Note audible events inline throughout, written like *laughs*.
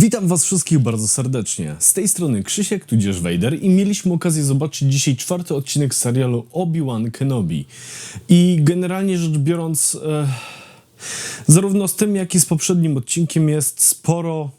Witam was wszystkich bardzo serdecznie. Z tej strony Krzysiek, tudzież Vader i mieliśmy okazję zobaczyć dzisiaj czwarty odcinek serialu Obi-Wan Kenobi. I generalnie rzecz biorąc, e, zarówno z tym, jak i z poprzednim odcinkiem jest sporo,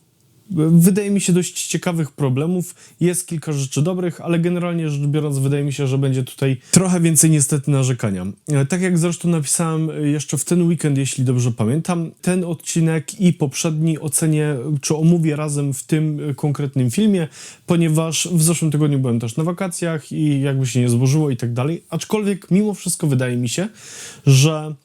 wydaje mi się, dość ciekawych problemów. Jest kilka rzeczy dobrych, ale generalnie rzecz biorąc, wydaje mi się, że będzie tutaj trochę więcej niestety narzekania. E, Tak jak zresztą napisałem e, jeszcze w ten weekend, jeśli dobrze pamiętam, ten odcinek i poprzedni ocenię, czy omówię razem w tym e, konkretnym filmie, ponieważ w zeszłym tygodniu byłem też na wakacjach i jakby się nie złożyło i tak dalej. Aczkolwiek mimo wszystko wydaje mi się, że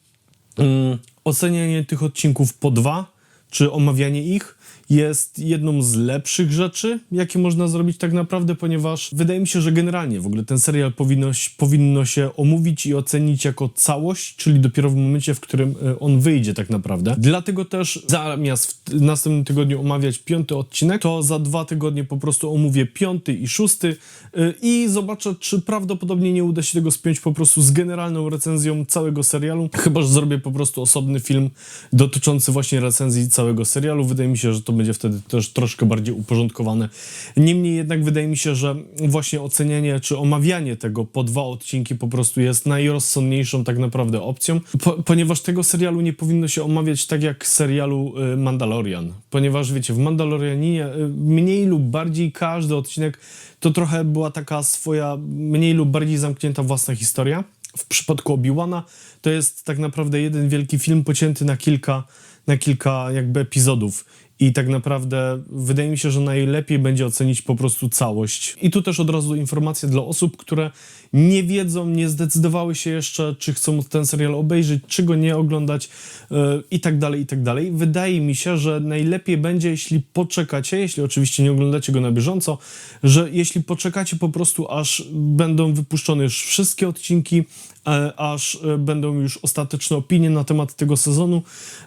mm, ocenianie tych odcinków po dwa, czy omawianie ich jest jedną z lepszych rzeczy, jakie można zrobić tak naprawdę, ponieważ wydaje mi się, że generalnie w ogóle ten serial powinno, powinno się omówić i ocenić jako całość, czyli dopiero w momencie, w którym e, on wyjdzie tak naprawdę. Dlatego też zamiast w następnym tygodniu omawiać piąty odcinek, to za dwa tygodnie po prostu omówię piąty i szósty e, i zobaczę, czy prawdopodobnie nie uda się tego spiąć po prostu z generalną recenzją całego serialu, chyba, że zrobię po prostu osobny film dotyczący właśnie recenzji całego serialu. Wydaje mi się, że to będzie wtedy też troszkę bardziej uporządkowane. Niemniej jednak wydaje mi się, że właśnie ocenianie czy omawianie tego po dwa odcinki po prostu jest najrozsądniejszą tak naprawdę opcją, po, ponieważ tego serialu nie powinno się omawiać tak jak serialu y, Mandalorian, ponieważ wiecie, w Mandalorianinie y, mniej lub bardziej każdy odcinek to trochę była taka swoja mniej lub bardziej zamknięta własna historia. W przypadku Obi-Wana to jest tak naprawdę jeden wielki film pocięty na kilka, na kilka jakby epizodów. I tak naprawdę wydaje mi się, że najlepiej będzie ocenić po prostu całość. I tu też od razu informacja dla osób, które nie wiedzą, nie zdecydowały się jeszcze, czy chcą ten serial obejrzeć, czy go nie oglądać yy, i tak dalej, i tak dalej. Wydaje mi się, że najlepiej będzie, jeśli poczekacie, jeśli oczywiście nie oglądacie go na bieżąco, że jeśli poczekacie po prostu, aż będą wypuszczone już wszystkie odcinki, e, aż e, będą już ostateczne opinie na temat tego sezonu,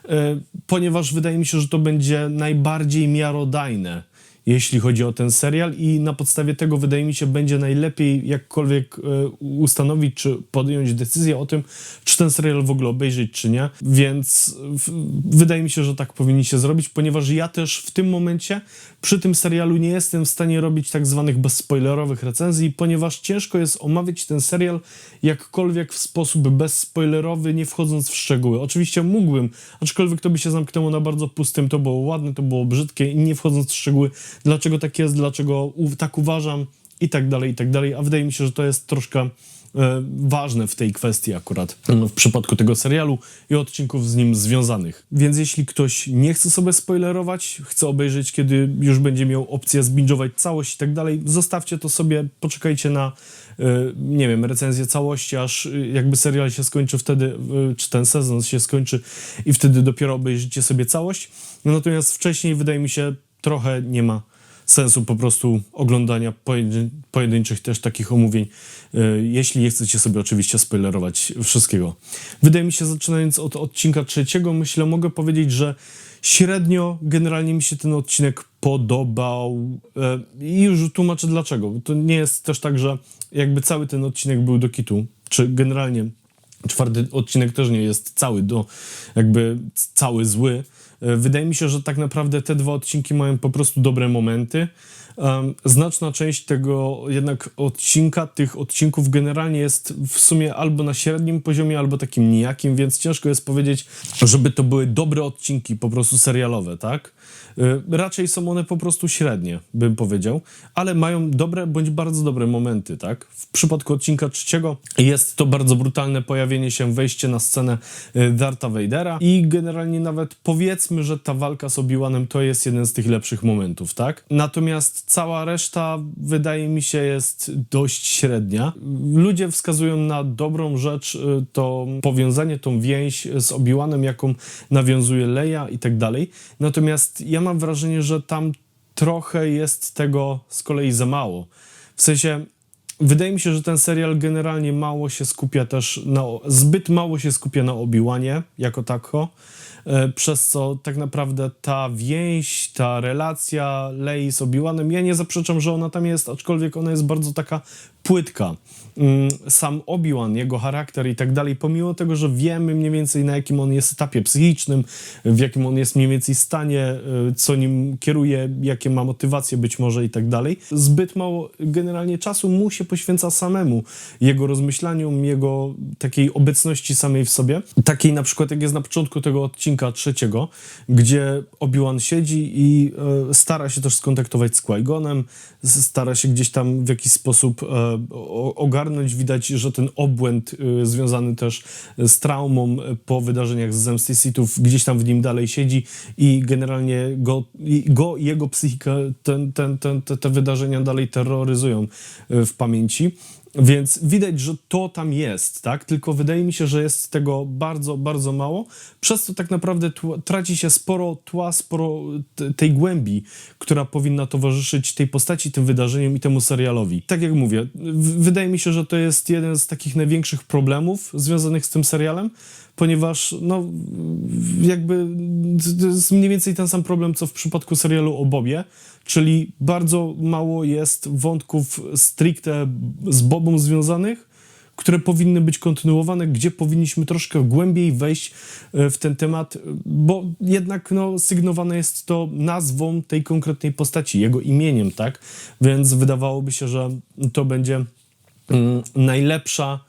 e, ponieważ wydaje mi się, że to będzie najbardziej miarodajne, jeśli chodzi o ten serial i na podstawie tego wydaje mi się będzie najlepiej jakkolwiek e, ustanowić czy podjąć decyzję o tym, czy ten serial w ogóle obejrzeć, czy nie. Więc wydaje mi się, że tak powinniście zrobić, ponieważ ja też w tym momencie przy tym serialu nie jestem w stanie robić tak zwanych bezspoilerowych recenzji, ponieważ ciężko jest omawiać ten serial jakkolwiek w sposób bezspoilerowy, nie wchodząc w szczegóły. Oczywiście mógłbym, aczkolwiek to by się zamknęło na bardzo pustym, to było ładne, to było brzydkie i nie wchodząc w szczegóły, dlaczego tak jest, dlaczego tak uważam i tak dalej, i tak dalej, a wydaje mi się, że to jest troszkę ważne w tej kwestii akurat w przypadku tego serialu i odcinków z nim związanych. Więc jeśli ktoś nie chce sobie spoilerować, chce obejrzeć, kiedy już będzie miał opcję zbingować całość i tak dalej, zostawcie to sobie, poczekajcie na e, nie wiem, recenzję całości, aż e, jakby serial się skończy wtedy, e, czy ten sezon się skończy i wtedy dopiero obejrzycie sobie całość. No natomiast wcześniej wydaje mi się trochę nie ma sensu po prostu oglądania pojedyn pojedynczych też takich omówień, y, jeśli nie chcecie sobie oczywiście spoilerować wszystkiego. Wydaje mi się, zaczynając od odcinka trzeciego, myślę, mogę powiedzieć, że średnio generalnie mi się ten odcinek podobał y, i już tłumaczę dlaczego. To nie jest też tak, że jakby cały ten odcinek był do kitu, czy generalnie czwarty odcinek też nie jest cały do, jakby cały zły. E, Wydaje mi się, że tak naprawdę te dwa odcinki mają po prostu dobre momenty. Znaczna część tego jednak odcinka, tych odcinków generalnie jest w sumie albo na średnim poziomie, albo takim nijakim, więc ciężko jest powiedzieć, żeby to były dobre odcinki, po prostu serialowe, tak? Y, Raczej są one po prostu średnie, bym powiedział, ale mają dobre bądź bardzo dobre momenty, tak? W przypadku odcinka trzeciego jest to bardzo brutalne pojawienie się, wejście na scenę y, Darta Vadera i generalnie nawet powiedzmy, że ta walka z Obi-Wanem to jest jeden z tych lepszych momentów, tak? Natomiast cała reszta wydaje mi się jest dość średnia. Ludzie wskazują na dobrą rzecz, y, to powiązanie, tą więź z Obi-Wanem, jaką nawiązuje Leia i tak dalej. Natomiast ja mam wrażenie, że tam trochę jest tego z kolei za mało. W sensie, wydaje mi się, że ten serial generalnie mało się skupia też na, zbyt mało się skupia na Obi-Wanie jako tako, e, przez co tak naprawdę ta więź, ta relacja Lei z Obi-Wanem, ja nie zaprzeczam, że ona tam jest, aczkolwiek ona jest bardzo taka płytka. Mm, Sam Obi-Wan, jego charakter i tak dalej, pomimo tego, że wiemy mniej więcej na jakim on jest etapie psychicznym, w jakim on jest mniej więcej stanie, y, co nim kieruje, jakie ma motywacje być może i tak dalej, zbyt mało generalnie czasu mu się poświęca samemu, jego rozmyślaniom, jego takiej obecności samej w sobie. Takiej na przykład jak jest na początku tego odcinka trzeciego, gdzie Obi-Wan siedzi i e, stara się też skontaktować z s- stara się gdzieś tam w jakiś sposób e, ogarnąć. Widać, że ten obłęd e, związany też z traumą po wydarzeniach z Zemsty Sithów gdzieś tam w nim dalej siedzi i generalnie go, go jego psychikę ten, ten, ten, te, te wydarzenia dalej terroryzują e, w pamięci. Więc widać, że to tam jest, tak? Tylko wydaje mi się, że jest tego bardzo, bardzo mało. Przez to tak naprawdę traci się sporo tła, sporo tej głębi, która powinna towarzyszyć tej postaci, tym wydarzeniom i temu serialowi. Tak jak mówię, wydaje mi się, że to jest jeden z takich największych problemów związanych z tym serialem, ponieważ no jakby to jest mniej więcej ten sam problem, co w przypadku serialu o Bobie, czyli bardzo mało jest wątków stricte z Bobą związanych, które powinny być kontynuowane, gdzie powinniśmy troszkę głębiej wejść e, w ten temat, bo jednak no, sygnowane jest to nazwą tej konkretnej postaci, jego imieniem, tak? Więc wydawałoby się, że to będzie mm, najlepsza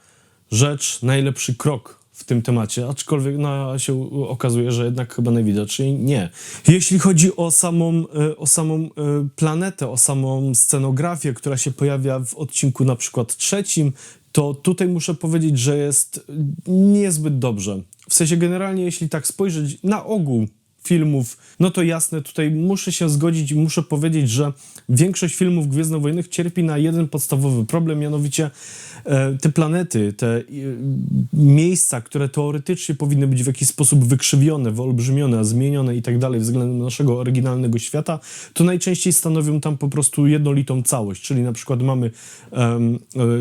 rzecz, najlepszy krok w tym temacie, aczkolwiek no, się okazuje, że jednak chyba najwidoczniej nie. Jeśli chodzi o samą, e, o samą e, planetę, o samą scenografię, która się pojawia w odcinku na przykład trzecim, to tutaj muszę powiedzieć, że jest niezbyt dobrze. W sensie generalnie, jeśli tak spojrzeć na ogół filmów, no to jasne, tutaj muszę się zgodzić i muszę powiedzieć, że większość filmów gwiezdnowojennych cierpi na jeden podstawowy problem, mianowicie e, te planety, te e, miejsca, które teoretycznie powinny być w jakiś sposób wykrzywione, wyolbrzymione, zmienione i tak dalej względem naszego oryginalnego świata, to najczęściej stanowią tam po prostu jednolitą całość, czyli na przykład mamy e,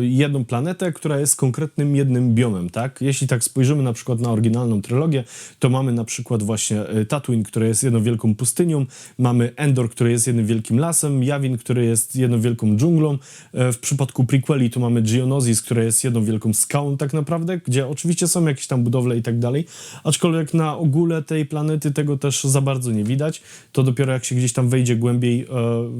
jedną planetę, która jest konkretnym jednym biomem, tak? Jeśli tak spojrzymy na przykład na oryginalną trylogię, to mamy na przykład właśnie e, Tatooine, która jest jedną wielką pustynią, mamy Endor, który jest jednym wielkim lasem, Yavin, który jest jedną wielką dżunglą. E, W przypadku prequeli to mamy Geonosis, która jest jedną wielką skałą tak naprawdę, gdzie oczywiście są jakieś tam budowle i tak dalej, aczkolwiek na ogóle tej planety tego też za bardzo nie widać. To dopiero jak się gdzieś tam wejdzie głębiej e,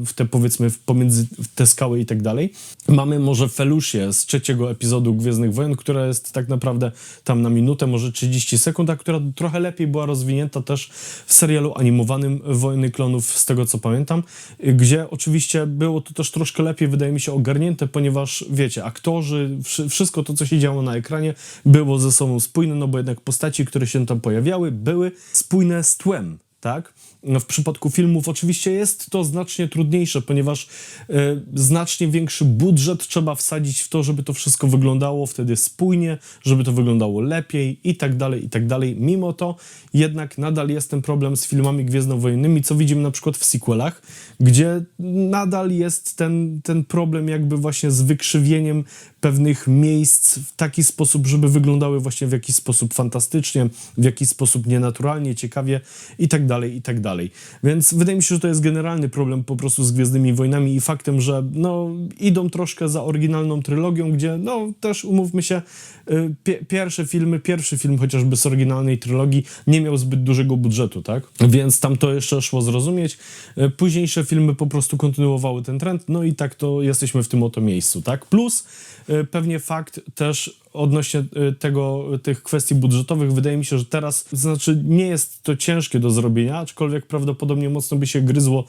w te powiedzmy pomiędzy te skały i tak dalej. Mamy może Felusię z trzeciego epizodu Gwiezdnych Wojen, która jest tak naprawdę tam na minutę, może 30 sekund, a która trochę lepiej była rozwinięta też w serialu animowanym Wojny Klonów, z tego co pamiętam, gdzie oczywiście było to też troszkę lepiej, wydaje mi się, ogarnięte, ponieważ wiecie, aktorzy, wszy- wszystko to, co się działo na ekranie, było ze sobą spójne, no bo jednak postaci, które się tam pojawiały, były spójne z tłem. Tak? No w przypadku filmów oczywiście jest to znacznie trudniejsze, ponieważ e, znacznie większy budżet trzeba wsadzić w to, żeby to wszystko wyglądało wtedy spójnie, żeby to wyglądało lepiej i tak dalej, i tak dalej. Mimo to jednak nadal jest ten problem z filmami gwiezdnowojennymi, co widzimy na przykład w sequelach, gdzie nadal jest ten, ten problem jakby właśnie z wykrzywieniem pewnych miejsc w taki sposób, żeby wyglądały właśnie w jakiś sposób fantastycznie, w jakiś sposób nienaturalnie, ciekawie i tak dalej, i tak dalej. Więc wydaje mi się, że to jest generalny problem po prostu z Gwiezdnymi Wojnami i faktem, że no, idą troszkę za oryginalną trylogią, gdzie no też umówmy się, y, pie- pierwsze filmy, pierwszy film chociażby z oryginalnej trylogii nie miał zbyt dużego budżetu, tak? Więc tam to jeszcze szło zrozumieć. Y, Późniejsze filmy po prostu kontynuowały ten trend, no i tak to jesteśmy w tym oto miejscu, tak? Plus y, pewnie fakt też odnośnie y, tego, tych kwestii budżetowych, wydaje mi się, że teraz, to znaczy nie jest to ciężkie do zrobienia, aczkolwiek prawdopodobnie mocno by się gryzło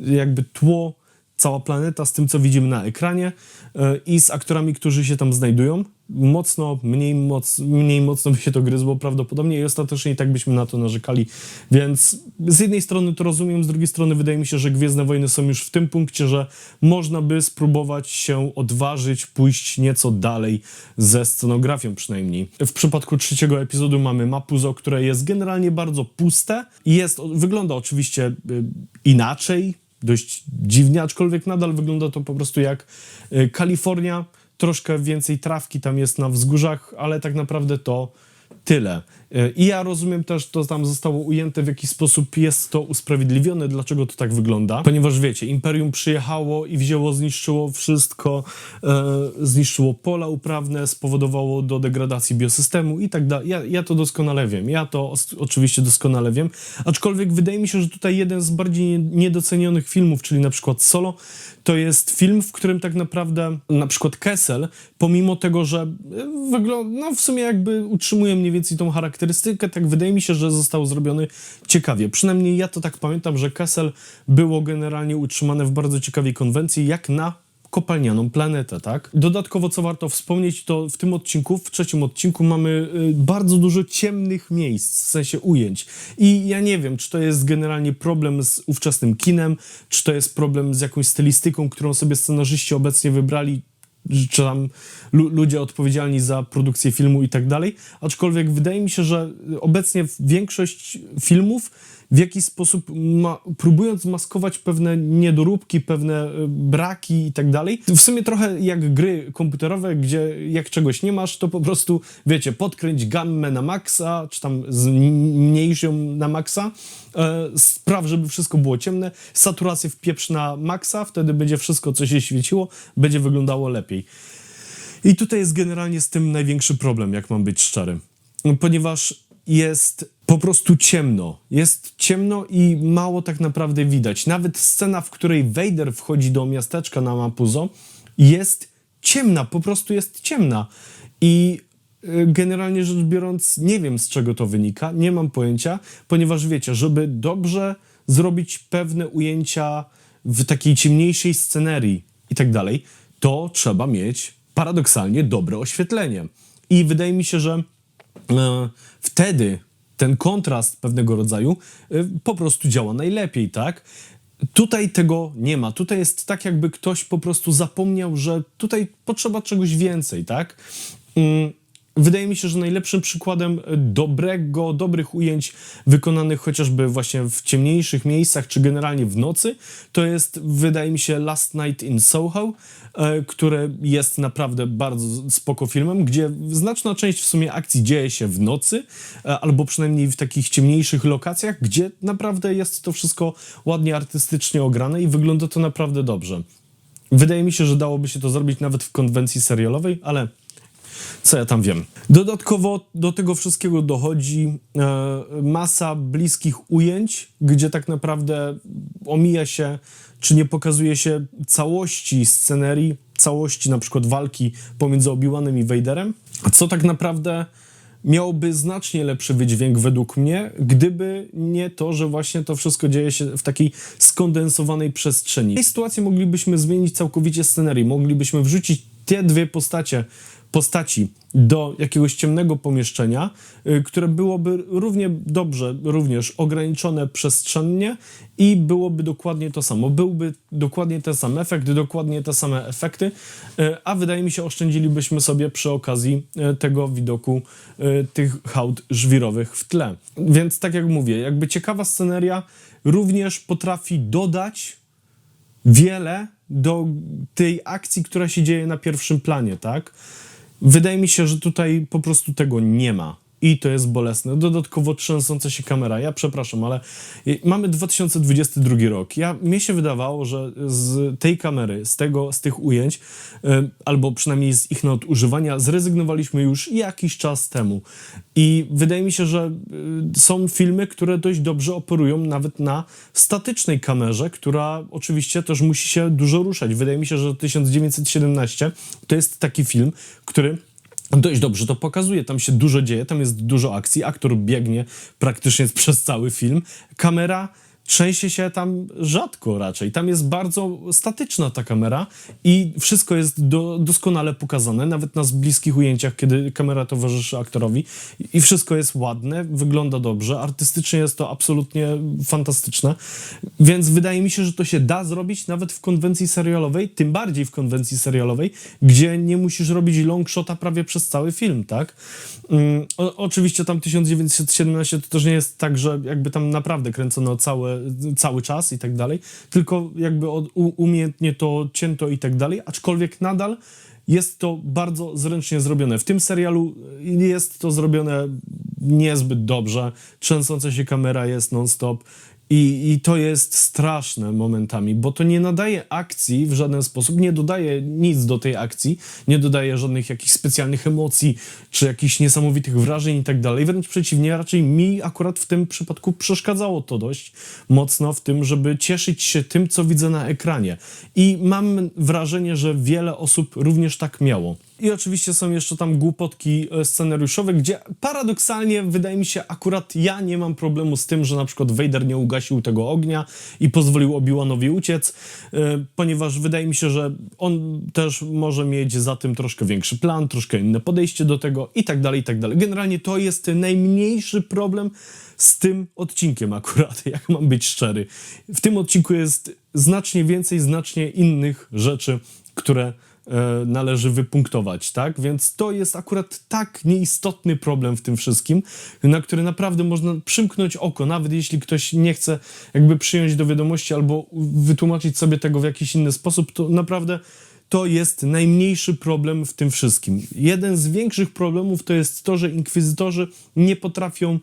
jakby tło, cała planeta z tym, co widzimy na ekranie y, i z aktorami, którzy się tam znajdują. Mocno, mniej, moc, mniej mocno by się to gryzło prawdopodobnie i ostatecznie i tak byśmy na to narzekali. Więc z jednej strony to rozumiem, z drugiej strony wydaje mi się, że Gwiezdne Wojny są już w tym punkcie, że można by spróbować się odważyć, pójść nieco dalej ze scenografią przynajmniej. W przypadku trzeciego epizodu mamy Mapuzo, które jest generalnie bardzo puste. Jest, wygląda oczywiście y, inaczej, dość dziwnie, aczkolwiek nadal wygląda to po prostu jak y, Kalifornia. Troszkę więcej trawki tam jest na wzgórzach, ale tak naprawdę to tyle. E, I ja rozumiem też, to tam zostało ujęte, w jaki sposób jest to usprawiedliwione, dlaczego to tak wygląda. Ponieważ wiecie, Imperium przyjechało i wzięło, zniszczyło wszystko, e, zniszczyło pola uprawne, spowodowało do degradacji biosystemu i tak dalej. Ja, ja to doskonale wiem, ja to oczywiście doskonale wiem, aczkolwiek wydaje mi się, że tutaj jeden z bardziej nie- niedocenionych filmów, czyli na przykład Solo, to jest film, w którym tak naprawdę na przykład Kessel, pomimo tego, że wygląda, no w sumie jakby utrzymuje mniej więcej tą charakterystykę, tak wydaje mi się, że został zrobiony ciekawie. Przynajmniej ja to tak pamiętam, że Kessel było generalnie utrzymane w bardzo ciekawej konwencji, jak na kopalnianą planetę, tak? Dodatkowo, co warto wspomnieć, to w tym odcinku, w trzecim odcinku mamy y, bardzo dużo ciemnych miejsc, w sensie ujęć. I ja nie wiem, czy to jest generalnie problem z ówczesnym kinem, czy to jest problem z jakąś stylistyką, którą sobie scenarzyści obecnie wybrali, czy tam lu- ludzie odpowiedzialni za produkcję filmu i tak dalej. Aczkolwiek wydaje mi się, że obecnie większość filmów w jakiś sposób ma, próbując maskować pewne niedoróbki, pewne y, braki i tak dalej. W sumie trochę jak gry komputerowe, gdzie jak czegoś nie masz, to po prostu, wiecie, podkręć gammę na maksa, czy tam zmniejsz ją na maksa, e, spraw, żeby wszystko było ciemne, saturację wpieprz na maksa, wtedy będzie wszystko, co się świeciło, będzie wyglądało lepiej. I tutaj jest generalnie z tym największy problem, jak mam być szczery. Ponieważ jest po prostu ciemno. Jest ciemno i mało tak naprawdę widać. Nawet scena, w której Vader wchodzi do miasteczka na Mapuzo, jest ciemna, po prostu jest ciemna. I y, generalnie rzecz biorąc, nie wiem z czego to wynika, nie mam pojęcia, ponieważ wiecie, żeby dobrze zrobić pewne ujęcia w takiej ciemniejszej scenerii i tak dalej, to trzeba mieć paradoksalnie dobre oświetlenie. I wydaje mi się, że wtedy ten kontrast pewnego rodzaju e, po prostu działa najlepiej, tak? Tutaj tego nie ma. Tutaj jest tak, jakby ktoś po prostu zapomniał, że tutaj potrzeba czegoś więcej, tak? Wydaje mi się, że najlepszym przykładem dobrego, dobrych ujęć wykonanych chociażby właśnie w ciemniejszych miejscach, czy generalnie w nocy, to jest, wydaje mi się, Last Night in Soho, e, które jest naprawdę bardzo spoko filmem, gdzie znaczna część w sumie akcji dzieje się w nocy, e, albo przynajmniej w takich ciemniejszych lokacjach, gdzie naprawdę jest to wszystko ładnie artystycznie ograne i wygląda to naprawdę dobrze. Wydaje mi się, że dałoby się to zrobić nawet w konwencji serialowej, ale co ja tam wiem. Dodatkowo do tego wszystkiego dochodzi e, masa bliskich ujęć, gdzie tak naprawdę omija się, czy nie pokazuje się całości scenerii, całości na przykład walki pomiędzy Obi-Wanem i Vaderem, co tak naprawdę miałoby znacznie lepszy wydźwięk według mnie, gdyby nie to, że właśnie to wszystko dzieje się w takiej skondensowanej przestrzeni. W tej sytuacji moglibyśmy zmienić całkowicie scenerię, moglibyśmy wrzucić te dwie postacie, postaci do jakiegoś ciemnego pomieszczenia, y, które byłoby równie dobrze, również ograniczone przestrzennie i byłoby dokładnie to samo. Byłby dokładnie ten sam efekt, dokładnie te same efekty, y, a wydaje mi się oszczędzilibyśmy sobie przy okazji y, tego widoku tych hałd żwirowych w tle. Więc tak jak mówię, jakby ciekawa sceneria również potrafi dodać wiele do tej akcji, która się dzieje na pierwszym planie, tak? Wydaje mi się, że tutaj po prostu tego nie ma. I to jest bolesne. Dodatkowo trzęsąca się kamera. Ja przepraszam, ale mamy 2022 rok. Ja, mnie się wydawało, że z tej kamery, z, tego, z tych ujęć, albo przynajmniej z ich nadużywania, zrezygnowaliśmy już jakiś czas temu. I wydaje mi się, że y, są filmy, które dość dobrze operują nawet na statycznej kamerze, która oczywiście też musi się dużo ruszać. Wydaje mi się, że 1917 to jest taki film, który dość dobrze to pokazuje. Tam się dużo dzieje, tam jest dużo akcji, aktor biegnie praktycznie przez cały film. Kamera trzęsie się tam rzadko raczej. Tam jest bardzo statyczna ta kamera i wszystko jest do, doskonale pokazane, nawet na bliskich ujęciach, kiedy kamera towarzyszy aktorowi i wszystko jest ładne, wygląda dobrze, artystycznie jest to absolutnie fantastyczne, więc wydaje mi się, że to się da zrobić nawet w konwencji serialowej, tym bardziej w konwencji serialowej, gdzie nie musisz robić long shota prawie przez cały film, tak? Mm, o, oczywiście tam 1917 to też nie jest tak, że jakby tam naprawdę kręcono całe cały czas i tak dalej, tylko jakby od, umiejętnie to cięto i tak dalej, aczkolwiek nadal jest to bardzo zręcznie zrobione. W tym serialu jest to zrobione niezbyt dobrze. Trzęsąca się kamera jest non-stop. I, I to jest straszne momentami, bo to nie nadaje akcji w żaden sposób, nie dodaje nic do tej akcji, nie dodaje żadnych jakichś specjalnych emocji, czy jakichś niesamowitych wrażeń i tak dalej. Wręcz przeciwnie, raczej mi akurat w tym przypadku przeszkadzało to dość mocno w tym, żeby cieszyć się tym, co widzę na ekranie. I mam wrażenie, że wiele osób również tak miało. I oczywiście są jeszcze tam głupotki e, scenariuszowe, gdzie paradoksalnie wydaje mi się akurat ja nie mam problemu z tym, że na przykład Vader nie ugasił tego ognia i pozwolił Obi-Wanowi uciec, e, ponieważ wydaje mi się, że on też może mieć za tym troszkę większy plan, troszkę inne podejście do tego i tak dalej, i tak dalej. Generalnie to jest najmniejszy problem z tym odcinkiem akurat, *laughs* jak mam być szczery. W tym odcinku jest znacznie więcej, znacznie innych rzeczy, które należy wypunktować, tak? Więc to jest akurat tak nieistotny problem w tym wszystkim, na który naprawdę można przymknąć oko, nawet jeśli ktoś nie chce jakby przyjąć do wiadomości albo wytłumaczyć sobie tego w jakiś inny sposób, to naprawdę to jest najmniejszy problem w tym wszystkim. Jeden z większych problemów to jest to, że inkwizytorzy nie potrafią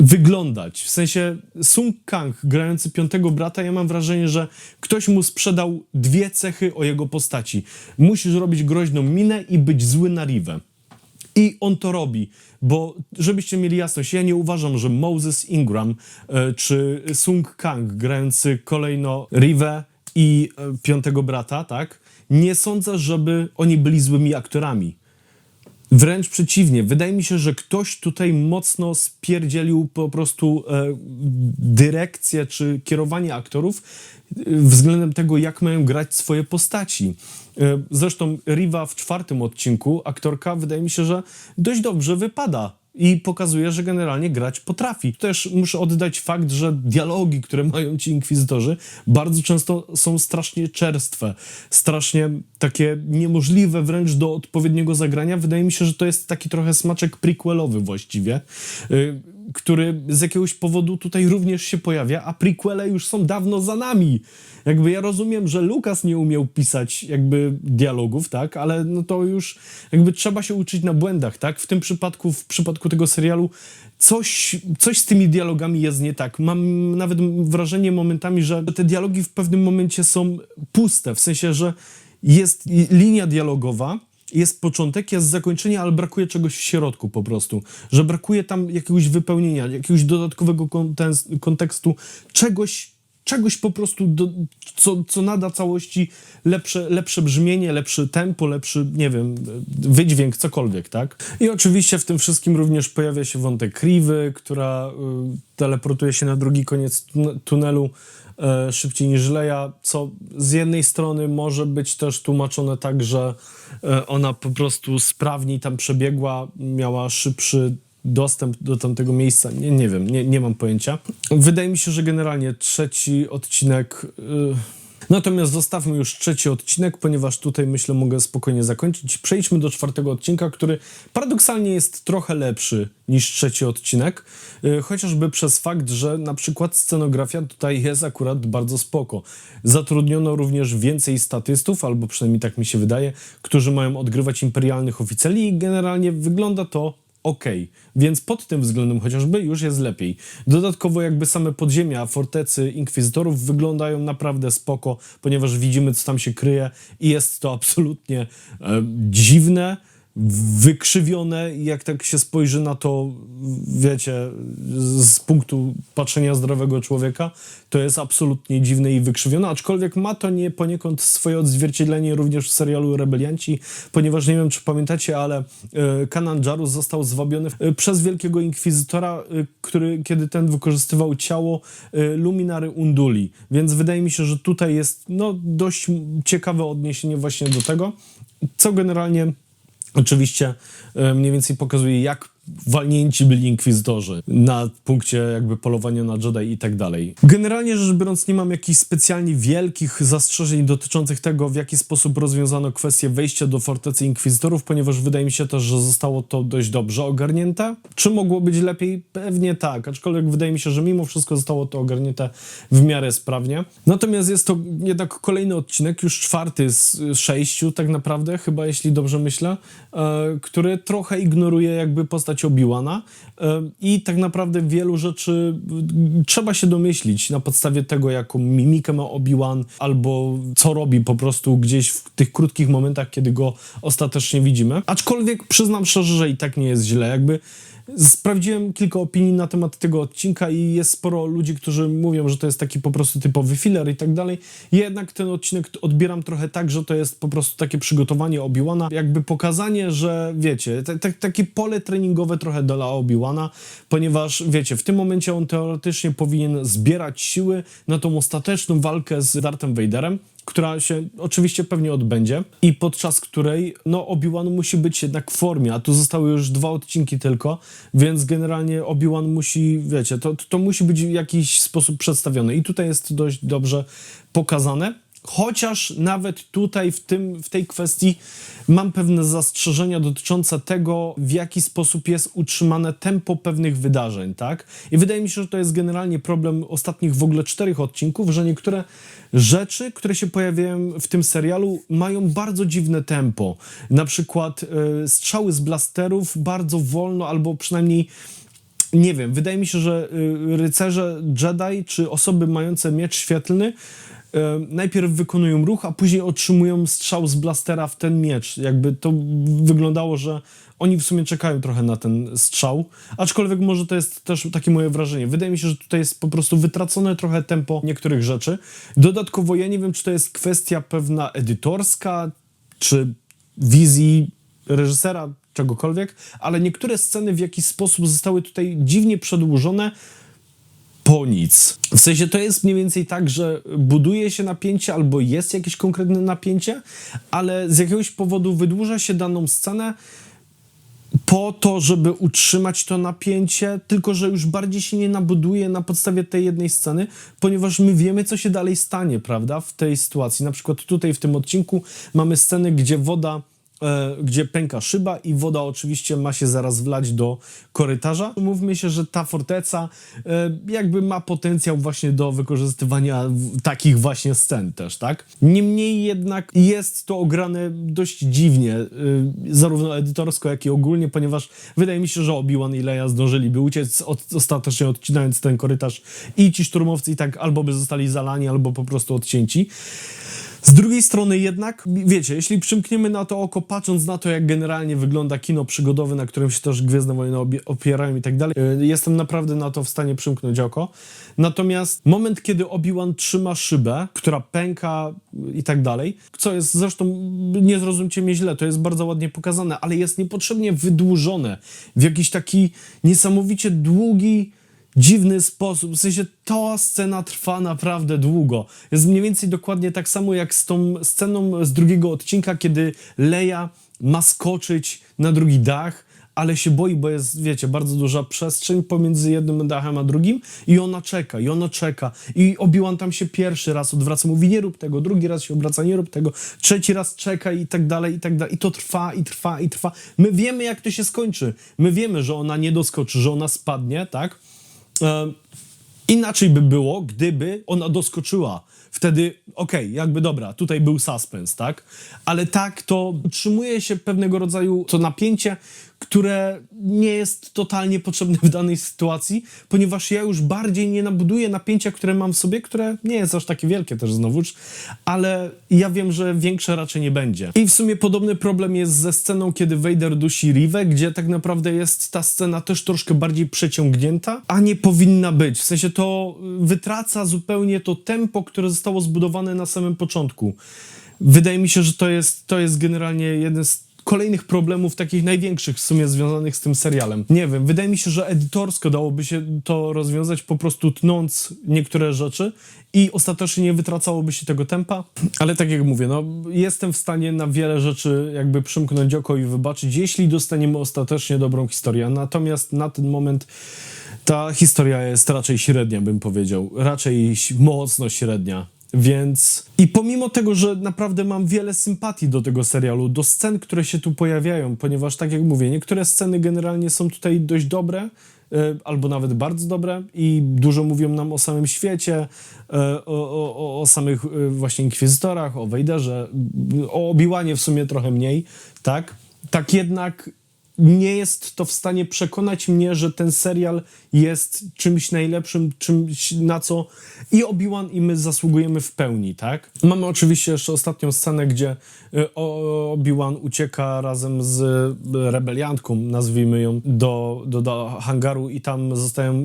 wyglądać. W sensie Sung Kang, grający piątego brata, ja mam wrażenie, że ktoś mu sprzedał dwie cechy o jego postaci. Musisz robić groźną minę i być zły na Rivę. I on to robi, bo żebyście mieli jasność, ja nie uważam, że Moses Ingram e, czy Sung Kang grający kolejno Rivę i e, piątego brata, tak? Nie sądzę, żeby oni byli złymi aktorami Wręcz przeciwnie, wydaje mi się, że ktoś tutaj mocno spierdzielił po prostu e, dyrekcję czy kierowanie aktorów e, względem tego, jak mają grać swoje postaci. E, zresztą Riva w czwartym odcinku, aktorka, wydaje mi się, że dość dobrze wypada i pokazuje, że generalnie grać potrafi. Też muszę oddać fakt, że dialogi, które mają ci inkwizytorzy, bardzo często są strasznie czerstwe, strasznie takie niemożliwe wręcz do odpowiedniego zagrania. Wydaje mi się, że to jest taki trochę smaczek prequelowy właściwie, y, który z jakiegoś powodu tutaj również się pojawia, a prequele już są dawno za nami. Jakby ja rozumiem, że Lukas nie umiał pisać jakby dialogów, tak, ale no to już jakby trzeba się uczyć na błędach, tak? W tym przypadku, w przypadku tego serialu coś, coś z tymi dialogami jest nie tak. Mam nawet wrażenie momentami, że te dialogi w pewnym momencie są puste, w sensie, że jest linia dialogowa, jest początek, jest zakończenie, ale brakuje czegoś w środku po prostu. Że brakuje tam jakiegoś wypełnienia, jakiegoś dodatkowego kontekstu, czegoś, czegoś po prostu, do, co, co nada całości lepsze, lepsze brzmienie, lepsze tempo, lepszy, nie wiem, wydźwięk, cokolwiek, tak? I oczywiście w tym wszystkim również pojawia się wątek Riwy, która y, teleportuje się na drugi koniec tunelu szybciej niż Leia, co z jednej strony może być też tłumaczone tak, że y, ona po prostu sprawniej tam przebiegła, miała szybszy dostęp do tamtego miejsca. Nie, nie wiem, nie, nie mam pojęcia. Wydaje mi się, że generalnie trzeci odcinek. Yy... Natomiast zostawmy już trzeci odcinek, ponieważ tutaj myślę mogę spokojnie zakończyć. Przejdźmy do czwartego odcinka, który paradoksalnie jest trochę lepszy niż trzeci odcinek, yy, chociażby przez fakt, że na przykład scenografia tutaj jest akurat bardzo spoko. Zatrudniono również więcej statystów, albo przynajmniej tak mi się wydaje, którzy mają odgrywać imperialnych oficjeli i generalnie wygląda to ok. Więc pod tym względem chociażby już jest lepiej. Dodatkowo jakby same podziemia fortecy inkwizytorów wyglądają naprawdę spoko, ponieważ widzimy co tam się kryje i jest to absolutnie e, dziwne, wykrzywione, jak tak się spojrzy na to, wiecie, z punktu patrzenia zdrowego człowieka, to jest absolutnie dziwne i wykrzywione, aczkolwiek ma to nie poniekąd swoje odzwierciedlenie również w serialu Rebelianci, ponieważ nie wiem, czy pamiętacie, ale e, Kanan Jarus został zwabiony e, przez Wielkiego Inkwizytora, e, który, kiedy ten wykorzystywał ciało Luminary Unduli, więc wydaje mi się, że tutaj jest no, dość ciekawe odniesienie właśnie do tego, co generalnie Oczywiście e, mniej więcej pokazuje, jak walnięci byli inkwizytorzy na punkcie jakby polowania na Jedi i tak dalej. Generalnie rzecz biorąc nie mam jakichś specjalnie wielkich zastrzeżeń dotyczących tego, w jaki sposób rozwiązano kwestię wejścia do fortecy inkwizytorów, ponieważ wydaje mi się też, że zostało to dość dobrze ogarnięte. Czy mogło być lepiej? Pewnie tak, aczkolwiek wydaje mi się, że mimo wszystko zostało to ogarnięte w miarę sprawnie. Natomiast jest to jednak kolejny odcinek, już czwarty z sześciu tak naprawdę, chyba jeśli dobrze myślę, e, który trochę ignoruje jakby postać Obi-Wana e, i tak naprawdę wielu rzeczy trzeba się domyślić na podstawie tego, jaką mimikę ma Obi-Wan albo co robi po prostu gdzieś w tych krótkich momentach, kiedy go ostatecznie widzimy. Aczkolwiek przyznam szczerze, że i tak nie jest źle, jakby Sprawdziłem kilka opinii na temat tego odcinka i jest sporo ludzi, którzy mówią, że to jest taki po prostu typowy filler i tak dalej. Jednak ten odcinek odbieram trochę tak, że to jest po prostu takie przygotowanie Obi-Wana, jakby pokazanie, że wiecie, takie pole treningowe trochę dla Obi-Wana, ponieważ wiecie, w tym momencie on teoretycznie powinien zbierać siły na tą ostateczną walkę z Darthem Vaderem, która się oczywiście pewnie odbędzie i podczas której no Obi-Wan musi być jednak w formie, a tu zostały już dwa odcinki tylko, więc generalnie Obi-Wan musi, wiecie, to, to musi być w jakiś sposób przedstawione i tutaj jest dość dobrze pokazane. Chociaż nawet tutaj w, tym, w tej kwestii mam pewne zastrzeżenia dotyczące tego, w jaki sposób jest utrzymane tempo pewnych wydarzeń, tak? I wydaje mi się, że to jest generalnie problem ostatnich w ogóle czterech odcinków, że niektóre rzeczy, które się pojawiają w tym serialu, mają bardzo dziwne tempo. Na przykład y, strzały z blasterów bardzo wolno, albo przynajmniej nie wiem, wydaje mi się, że y, rycerze Jedi czy osoby mające miecz świetlny najpierw wykonują ruch, a później otrzymują strzał z blastera w ten miecz. Jakby to wyglądało, że oni w sumie czekają trochę na ten strzał, aczkolwiek może to jest też takie moje wrażenie. Wydaje mi się, że tutaj jest po prostu wytracone trochę tempo niektórych rzeczy. Dodatkowo ja nie wiem, czy to jest kwestia pewna edytorska, czy wizji reżysera, czegokolwiek, ale niektóre sceny w jakiś sposób zostały tutaj dziwnie przedłużone po nic. W sensie to jest mniej więcej tak, że buduje się napięcie albo jest jakieś konkretne napięcie, ale z jakiegoś powodu wydłuża się daną scenę po to, żeby utrzymać to napięcie, tylko że już bardziej się nie nabuduje na podstawie tej jednej sceny, ponieważ my wiemy, co się dalej stanie, prawda, w tej sytuacji. Na przykład tutaj w tym odcinku mamy scenę, gdzie woda gdzie pęka szyba i woda oczywiście ma się zaraz wlać do korytarza. Mówmy się, że ta forteca e, jakby ma potencjał właśnie do wykorzystywania takich właśnie scen też, tak? Niemniej jednak jest to ograne dość dziwnie, e, zarówno edytorsko, jak i ogólnie, ponieważ wydaje mi się, że Obi-Wan i Leia zdążyliby uciec, od, ostatecznie odcinając ten korytarz i ci szturmowcy i tak albo by zostali zalani, albo po prostu odcięci. Z drugiej strony jednak, wiecie, jeśli przymkniemy na to oko, patrząc na to, jak generalnie wygląda kino przygodowe, na którym się też Gwiezdne Wojny opierają i tak dalej, y, jestem naprawdę na to w stanie przymknąć oko. Natomiast moment, kiedy Obi-Wan trzyma szybę, która pęka i tak dalej, co jest zresztą, nie zrozumcie mnie źle, to jest bardzo ładnie pokazane, ale jest niepotrzebnie wydłużone w jakiś taki niesamowicie długi, dziwny sposób. W sensie ta scena trwa naprawdę długo. Jest mniej więcej dokładnie tak samo jak z tą sceną z drugiego odcinka, kiedy Leia ma skoczyć na drugi dach, ale się boi, bo jest, wiecie, bardzo duża przestrzeń pomiędzy jednym dachem a drugim i ona czeka, i ona czeka. I Obi-Wan tam się pierwszy raz odwraca, mówi nie rób tego, drugi raz się obraca, nie rób tego, trzeci raz czeka i tak dalej, i tak dalej. I to trwa, i trwa, i trwa. My wiemy, jak to się skończy. My wiemy, że ona nie doskoczy, że ona spadnie, tak? Inaczej by było, gdyby ona doskoczyła. Wtedy, okej, jakby dobra, tutaj był suspens, tak? Ale tak, to utrzymuje się pewnego rodzaju to napięcie, które nie jest totalnie potrzebne w danej sytuacji, ponieważ ja już bardziej nie nabuduję napięcia, które mam w sobie, które nie jest aż takie wielkie też znowuż, ale ja wiem, że większe raczej nie będzie. I w sumie podobny problem jest ze sceną, kiedy Vader dusi Rivę, gdzie tak naprawdę jest ta scena też troszkę bardziej przeciągnięta, a nie powinna być. W sensie to wytraca zupełnie to tempo, które zostało zbudowane na samym początku. Wydaje mi się, że to jest, to jest generalnie jeden z kolejnych problemów, takich największych w sumie związanych z tym serialem. Nie wiem, wydaje mi się, że edytorsko dałoby się to rozwiązać po prostu tnąc niektóre rzeczy i ostatecznie nie wytracałoby się tego tempa, ale tak jak mówię, no jestem w stanie na wiele rzeczy jakby przymknąć oko i wybaczyć, jeśli dostaniemy ostatecznie dobrą historię. Natomiast na ten moment ta historia jest raczej średnia, bym powiedział. Raczej mocno średnia. Więc i pomimo tego, że naprawdę mam wiele sympatii do tego serialu, do scen, które się tu pojawiają, ponieważ tak jak mówię, niektóre sceny generalnie są tutaj dość dobre, e, albo nawet bardzo dobre i dużo mówią nam o samym świecie, e, o, o, o- samych e, właśnie inkwizytorach, o Wejderze, o Obiłanie w sumie trochę mniej, tak? Tak jednak nie jest to w stanie przekonać mnie, że ten serial jest czymś najlepszym, czymś na co i Obi-Wan i my zasługujemy w pełni, tak? Mamy oczywiście jeszcze ostatnią scenę, gdzie y, Obi-Wan ucieka razem z y, rebeliantką, nazwijmy ją, do, do, do hangaru i tam zostają,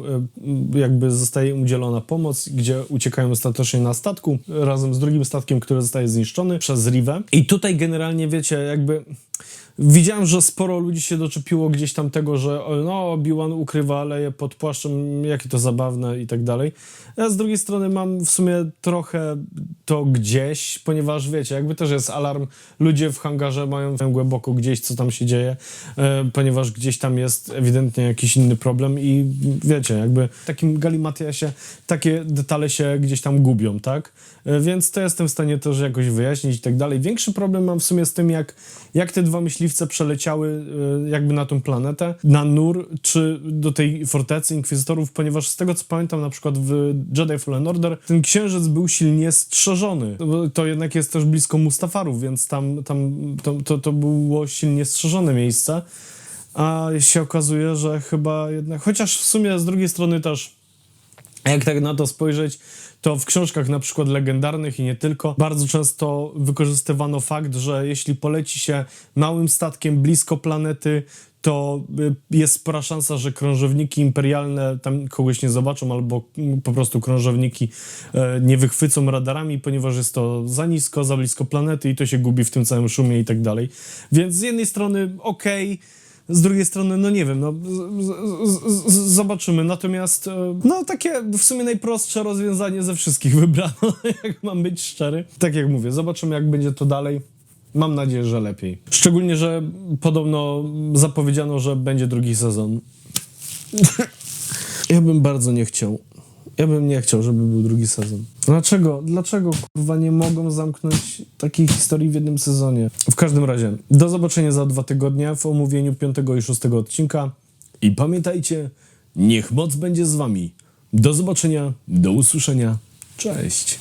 y, jakby zostaje udzielona pomoc, gdzie uciekają ostatecznie na statku razem z drugim statkiem, który zostaje zniszczony przez Rivę. I tutaj generalnie, wiecie, jakby... Widziałem, że sporo ludzi się doczepiło gdzieś tam tego, że no, Obi-Wan ukrywa leje pod płaszczem, jakie to zabawne i tak dalej. Ja z drugiej strony mam w sumie trochę to gdzieś, ponieważ wiecie, jakby też jest alarm, ludzie w hangarze mają głęboko gdzieś, co tam się dzieje, e, ponieważ gdzieś tam jest ewidentnie jakiś inny problem i wiecie, jakby w takim galimatiasie takie detale się gdzieś tam gubią, tak? E, Więc to jestem w stanie też jakoś wyjaśnić i tak dalej. Większy problem mam w sumie z tym, jak, jak te dwa myśliwce przeleciały e, jakby na tą planetę, na Nur, czy do tej fortecy inkwizytorów, ponieważ z tego co pamiętam na przykład w Jedi Fallen Order ten księżyc był silnie strzeżony. Bo To jednak jest też blisko Mustafarów, więc tam, tam to, to, to było silnie strzeżone miejsce. A się okazuje, że chyba jednak, chociaż w sumie z drugiej strony też jak tak na to spojrzeć, to w książkach na przykład legendarnych i nie tylko, bardzo często wykorzystywano fakt, że jeśli poleci się małym statkiem blisko planety, to y, jest spora szansa, że krążowniki imperialne tam kogoś nie zobaczą, albo po prostu krążowniki e, nie wychwycą radarami, ponieważ jest to za nisko, za blisko planety i to się gubi w tym całym szumie i tak dalej. Więc z jednej strony okej, z drugiej strony, no nie wiem, no z, z, zobaczymy. Natomiast, e, no takie w sumie najprostsze rozwiązanie ze wszystkich *laughs* wybrano, jak mam być szczery. Tak jak mówię, zobaczymy jak będzie to dalej. Mam nadzieję, że lepiej. Szczególnie, że podobno zapowiedziano, że będzie drugi sezon. *laughs* ja bym bardzo nie chciał. Ja bym nie chciał, żeby był drugi sezon. Dlaczego? Dlaczego kurwa nie mogą zamknąć takiej historii w jednym sezonie? W każdym razie, do zobaczenia za dwa tygodnie w omówieniu piątego i szóstego odcinka. I pamiętajcie, niech moc będzie z wami. Do zobaczenia, do usłyszenia. Cześć.